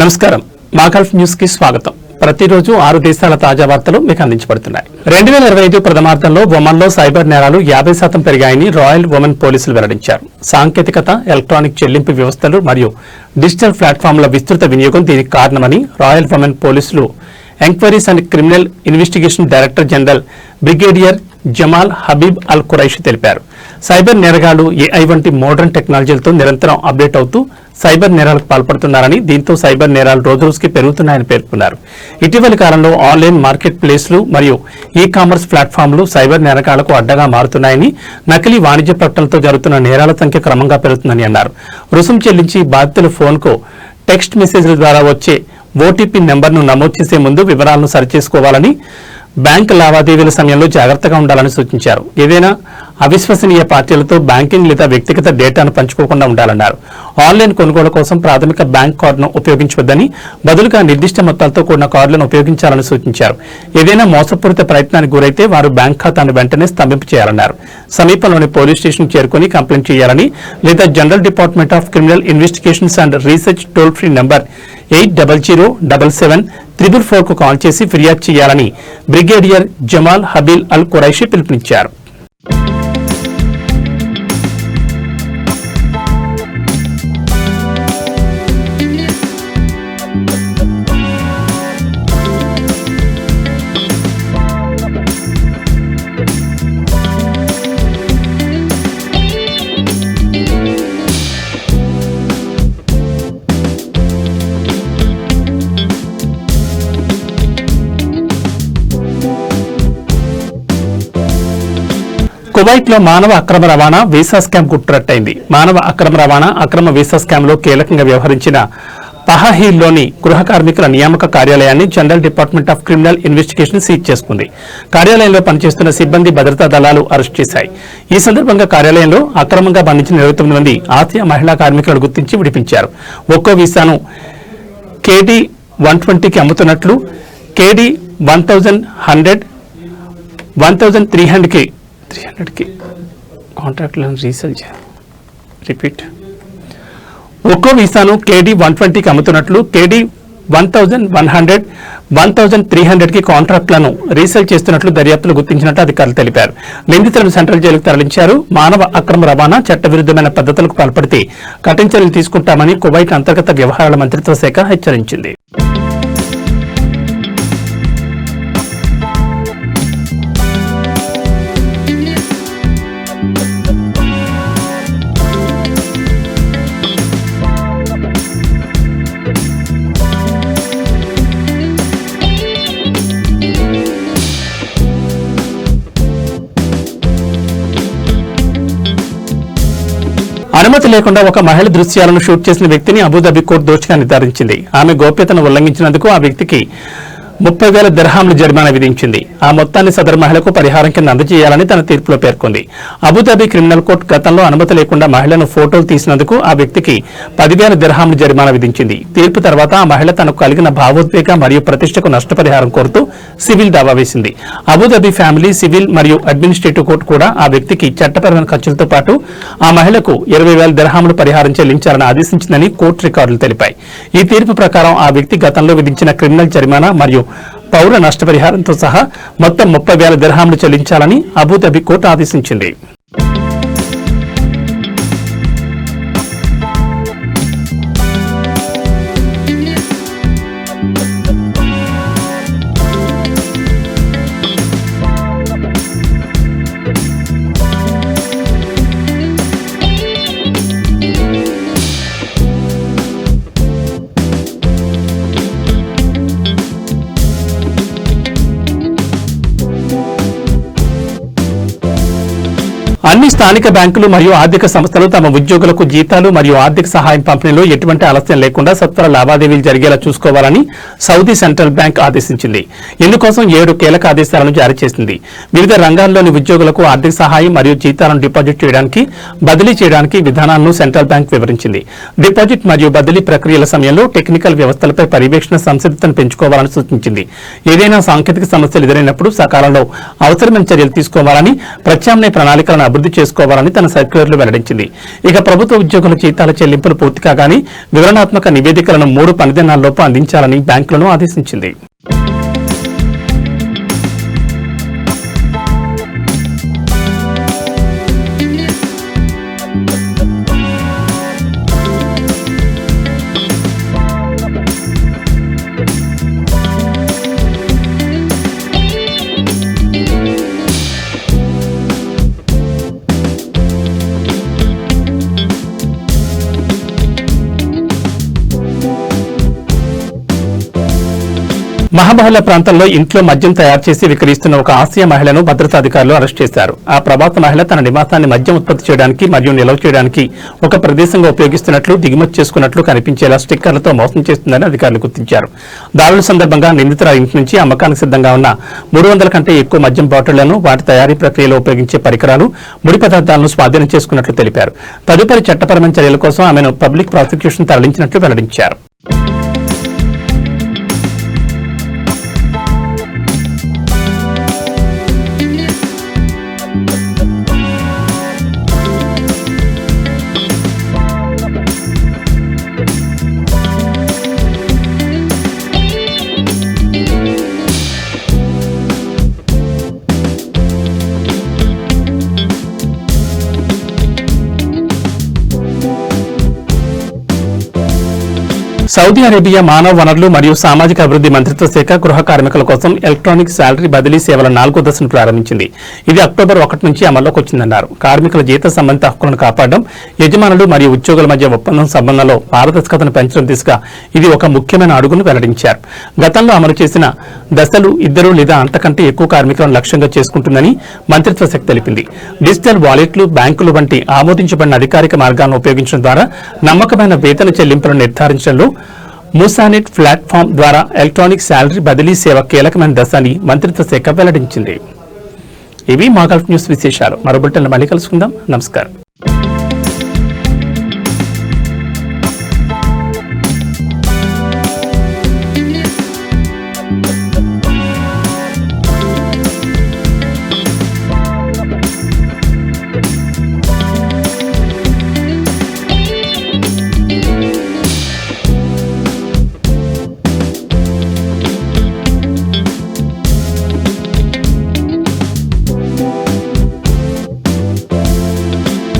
నమస్కారం. మాగల్ఫ్ న్యూస్కి స్వాగతం. ప్రతిరోజు ఆరు దేశాల తాజా వార్తలు మీకు అందించబడుతున్నాయి. రెండు వేల ఇరవై ఐదు ప్రథమార్థంలో ఒమన్లో సైబర్ నేరాలు యాభై శాతం పెరిగాయని రాయల్ ఉమెన్ పోలీసులు వెల్లడించారు. సాంకేతికత ఎలక్ట్రానిక్ చెల్లింపు వ్యవస్థలు మరియు డిజిటల్ ప్లాట్ఫామ్ల విస్తృత వినియోగం దీనికి కారణమని రాయల్ ఉమెన్ పోలీసులు enquiries and criminal investigation director general brigadier Jamal Habib Al Khuraishi తెలిపారు. సైబర్ నేరగాళ్ళు ఏఐ వంటి మోడర్న్ టెక్నాలజీలతో నిరంతరం అప్డేట్ అవుతూ సైబర్ నేరాలకు పాల్పడుతున్నారని దీంతో సైబర్ నేరాలు రోజురోజుకి పెరుగుతున్నాయని పేర్కొన్నారు. ఇటీవలి కాలంలో ఆన్లైన్ మార్కెట్ ప్లేస్లు మరియు ఈ కామర్స్ ప్లాట్ఫామ్లు సైబర్ నేరకాలకు అడ్డగా మారుతున్నాయని నకిలీ వాణిజ్య ప్రకటనలతో జరుగుతున్న నేరాల సంఖ్య క్రమంగా పెరుగుతుందని అన్నారు. రుసుం చెల్లించి బాధితుల ఫోన్కు టెక్స్ట్ మెసేజ్ల ద్వారా వచ్చే ఓటీపీ నెంబర్ను నమోదు చేసే ముందు వివరాలను సరిచేసుకోవాలని బ్యాంక్ లావాదేవీల సమయంలో జాగ్రత్తగా ఉండాలని సూచించారు. ఏదైనా అవిశ్వసనీయ పార్టీలతో బ్యాంకింగ్ లేదా వ్యక్తిగత డేటాను పంచుకోకుండా ఉండాలన్నారు. ఆన్లైన్ కొనుగోలు కోసం ప్రాథమిక బ్యాంక్ కార్డును ఉపయోగించవద్దని బదులుగా నిర్దిష్ట మొత్తాలతో కూడిన కార్డులను ఉపయోగించాలని సూచించారు. ఏదైనా మోసపూరిత ప్రయత్నానికి గురైతే వారు బ్యాంక్ ఖాతాను వెంటనే స్తంభింపు చేయాలన్నారు. సమీపంలోని పోలీస్ స్టేషన్ చేరుకుని కంప్లైంట్ చేయాలని లేదా general department of criminal investigations and research toll free number eight double zero double seven triple fork call చేసి ఫిర్యాదు చేయాలని బ్రిగేడియర్ జమాల్ హబీల్ అల్ ఖురైషీ పిలుపునిచ్చారు. కువైట్లో మానవ అక్రమ రవాణా వీసా స్కామ్ కుట్రట్టయింది. మానవ అక్రమ రవాణా అక్రమ వీసా స్కామ్లో కీలకంగా వ్యవహరించిన పహహీల్లోని గృహ కార్మికుల నియామక కార్యాలయాన్ని general department of criminal investigation seize చేసుకుంది. కార్యాలయంలో పనిచేస్తున్న సిబ్బంది భద్రతా దళాలు అరెస్ట్ చేశాయి. ఈ సందర్భంగా కార్యాలయంలో అక్రమంగా బంధించిన ఇరవై తొమ్మిది మంది ఆసియా మహిళా కార్మికులను గుర్తించి విడిపించారు. ఒక్కో వీసాను కేడీ వన్ ట్వంటీకి అమ్ముతున్నట్లు KD one thousand hundred one thousand three హండ్రెడ్కి త్రీ హండ్రెడ్కి కాంట్రాక్ట్లను రీసేల్ చేయాలి. రిపీట్ ఒక్కో వీసాను కేడీ వన్ ట్వంటీకి అమ్ముతున్నట్లు KD one thousand one hundred one thousand three హండ్రెడ్కి కాంట్రాక్ట్లను రీసేల్ చేస్తున్నట్లు దర్యాప్తులు గుర్తించినట్టు అధికారులు తెలిపారు. నిందితులను సెంట్రల్ జైలుకు తరలించారు. మానవ అక్రమ రవాణా చట్టవిరుద్ధమైన పద్ధతులకు పాల్పడితే కఠిన చర్యలు తీసుకుంటామని కువైట్ అంతర్గత వ్యవహారాల మంత్రిత్వ శాఖ హెచ్చరించింది. అనుమతి లేకుండా ఒక మహిళ దృశ్యాలను షూట్ చేసిన వ్యక్తిని అబుదాబి కోర్టు దోషిగా నిర్ధారించింది. ఆమె గోప్యతను ఉల్లంఘించినందుకు ఆ వ్యక్తికి ముప్పై వేల దిర్హాంలు జరిమానా విధించింది. ఆ మొత్తాన్ని సదరు మహిళకు పరిహారం కింద అందజేయాలని తన తీర్పులో పేర్కొంది. అబుదాబి క్రిమినల్ కోర్టు గతంలో అనుమతి లేకుండా మహిళను ఫోటోలు తీసినందుకు ఆ వ్యక్తికి పదివేల దిర్హాంలు జరిమానా విధించింది. తీర్పు తర్వాత ఆ మహిళ తనకు కలిగిన భావోద్వేగ మరియు ప్రతిష్టకు నష్టపరిహారం కోరుతూ సివిల్ దావా వేసింది. అబుదాబి ఫ్యామిలీ సివిల్ మరియు అడ్మినిస్ట్రేటివ్ కోర్టు కూడా ఆ వ్యక్తికి చట్టపరమైన ఖర్చులతో పాటు ఆ మహిళకు ఇరవై వేల దర్హాములు పరిహారం చెల్లించాలని ఆదేశించిందని కోర్టు రికార్డులు తెలిపాయి. ఈ తీర్పు ప్రకారం ఆ వ్యక్తి గతంలో విధించిన క్రిమినల్ జరిమానా మరియు పౌర నష్టపరిహారంతో సహా మొత్తం ముప్పై వేల దిర్హాములు చెల్లించాలని అబుదాబి కోర్టు ఆదేశించింది. అన్ని స్థానిక బ్యాంకులు మరియు ఆర్థిక సంస్థలు తమ ఉద్యోగులకు జీతాలు మరియు ఆర్థిక సహాయం పంపిణీలో ఎటువంటి ఆలస్యం లేకుండా సత్వర లావాదేవీలు జరిగేలా చూసుకోవాలని సౌదీ సెంట్రల్ బ్యాంక్ ఆదేశించింది. ఇందుకోసం ఏడు కీలక ఆదేశాలను జారీ చేసింది. వివిధ రంగాల్లోని ఉద్యోగులకు ఆర్థిక సహాయం మరియు జీతాలను డిపాజిట్ చేయడానికి బదిలీ చేయడానికి విధానాలను సెంట్రల్ బ్యాంక్ వివరించింది. డిపాజిట్ మరియు బదిలీ ప్రక్రియల సమయంలో టెక్నికల్ వ్యవస్థలపై పర్యవేక్షణ సంసిద్ధతను పెంచుకోవాలని సూచించింది. ఏదైనా సాంకేతిక సమస్యలు ఎదురైనప్పుడు సకాలంలో అవసరమైన చర్యలు తీసుకోవాలని ప్రత్యామ్నాయ ప్రణాళికలను అభివృద్ధి చేసుకోవాలని తన సర్క్యులర్లో వెల్లడించింది. ఇక ప్రభుత్వ ఉద్యోగుల జీతాల చెల్లింపులు పూర్తి కాగానే వివరణాత్మక నివేదికలను మూడు పనిదినాల్లోపు అందించాలని బ్యాంకులను ఆదేశించింది. మహాబహుళ ప్రాంతంలో ఇంట్లో మద్యం తయారు చేసి విక్రయిస్తున్న ఒక ఆసియా మహిళను భద్రతా అధికారులు అరెస్ట్ చేశారు. ఆ ప్రభాత మహిళ తన నివాసాన్ని మద్యం ఉత్పత్తి చేయడానికి మరియు నిల్వ చేయడానికి ఒక ప్రదేశంగా ఉపయోగిస్తున్నట్లు దిగుమతి చేసుకున్నట్లు కనిపించేలా స్టిక్కర్లతో మోసం చేస్తుందని అధికారులు గుర్తించారు. దాడుల సందర్భంగా నిందితుల ఇంటి నుంచి అమ్మకానికి సిద్ధంగా ఉన్న మూడు వందల కంటే ఎక్కువ మద్యం బాటిళ్ళను వాటి తయారీ ప్రక్రియలో ఉపయోగించే పరికరాలు ముడి పదార్థాలను స్వాధీనం చేసుకున్నట్లు తెలిపారు. తదుపరి చట్టపరమైన చర్యల కోసం ఆమెను పబ్లిక్ ప్రాసిక్యూషన్ తరలించినట్లు వెల్లడించారు. సౌదీ అరేబియా మానవ వనరులు మరియు సామాజిక అభివృద్ధి మంత్రిత్వ శాఖ గృహ కార్మికుల కోసం ఎలక్ట్రానిక్ శాలరీ బదిలీ సేవల నాలుగో దశను ప్రారంభించింది. ఇది అక్టోబర్ ఒకటి నుంచి అమల్లోకి వచ్చిందన్నారు. కార్మికుల జీత సంబంధిత హక్కులను కాపాడడం యజమానులు మరియు ఉద్యోగుల మధ్య ఒప్పందం సంబంధంలో పారదర్శకతను పెంచడం దిశగా ఇది ఒక ముఖ్యమైన అడుగును వెల్లడించారు. గతంలో అమలు చేసిన దశలు ఇద్దరు లేదా అంతకంటే ఎక్కువ కార్మికులను లక్ష్యంగా చేసుకుంటుందని మంత్రిత్వ శాఖ తెలిపింది. డిజిటల్ వాలెట్లు బ్యాంకులు వంటి ఆమోదించబడిన అధికారిక మార్గాలను ఉపయోగించడం ద్వారా నమ్మకమైన వేతన చెల్లింపులను నిర్ధారించడంలో మూసానెట్ ప్లాట్ఫామ్ ద్వారా ఎలక్ట్రానిక్ శాలరీ బదిలీ సేవ కీలకమైన దశ అని మంత్రిత్వ శాఖ వెల్లడించింది. ఇవి మా గల్ఫ్ న్యూస్ విశేషాలు. మరో బులెటిన్లో మళ్ళీ కలుసుకుందాం. నమస్కారం.